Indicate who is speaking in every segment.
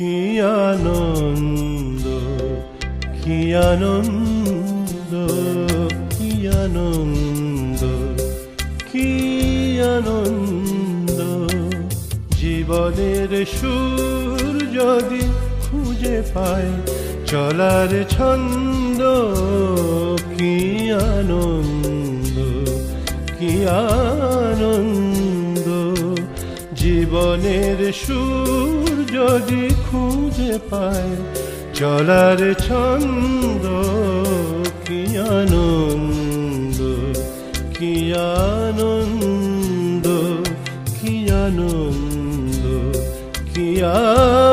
Speaker 1: কি আনন্দ কি আনন্দ কি আনন্দ কি আনন্দ। জীবনের সুর যদি খুঁজে পায় চলার ছন্দ কি আনন্দ কি আনন্দ। জীবনের সুর যদি খুঁজে পায়, চলার ছন্দ কি আনন্দ কি আনন্দ কি আনন্দ কি আনন্দ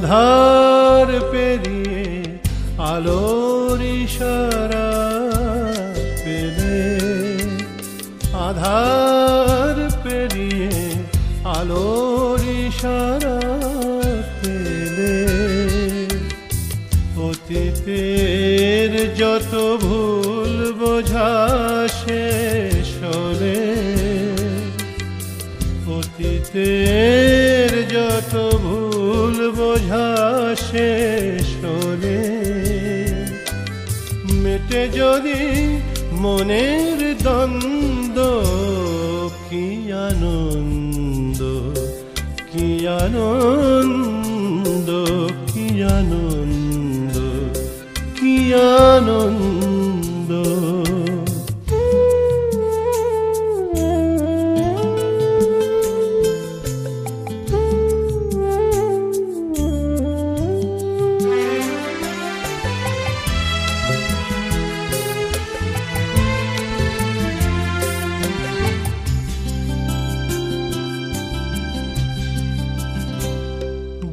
Speaker 1: আধার পেরিয়ে আলোর ইশারা পেলে। আধার পেরিয়ে আলোর ইশারা পেলে। অতীতের যত ভুল বোঝা শেষ হলে অতীতের বোঝা শেষ মেটে যদি মনের দ্বন্দ্ব কি আনন্দ কি আনন্দ কি আনন্দ কি আনন্দ।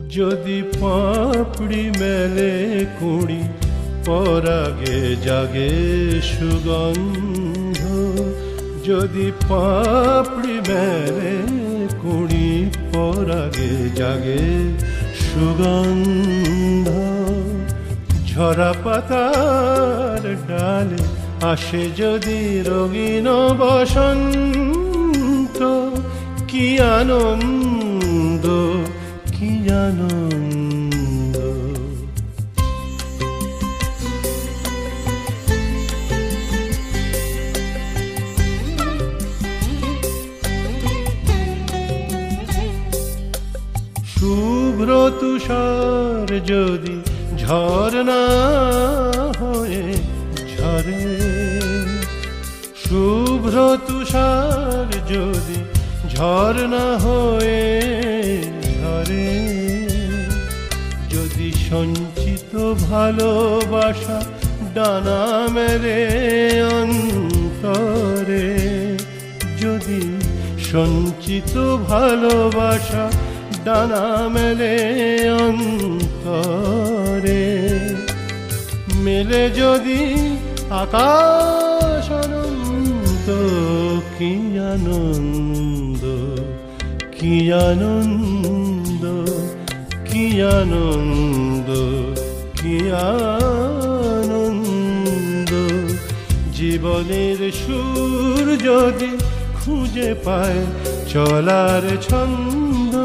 Speaker 1: যদি পাপড়ি মেলে কুড়ি, পরাগে জাগে সুগন্ধ। যদি পাপড়ি মেলে কুড়ি, পরাগে জাগে সুগন্ধ। ঝরা পাতার ডালে আসে যদি রঙিন বসন্ত, কি আনন্দ শুভ্র তুষার যদি ঝরনা হয়ে ঝরে শুভ্র তুষার যদি ঝরনা হয়ে ভালোবাসা ডানা মেরে অন্তরে। যদি সঞ্চিত ভালোবাসা ডানা মেলে অন্তরে। মেলে যদি আকাশ অনন্ত, কি আনন্দ কি আনন্দ কি আনন্দ। আনন্দ? জীবনের সুর যদি খুঁজে পায় চলার ছন্দ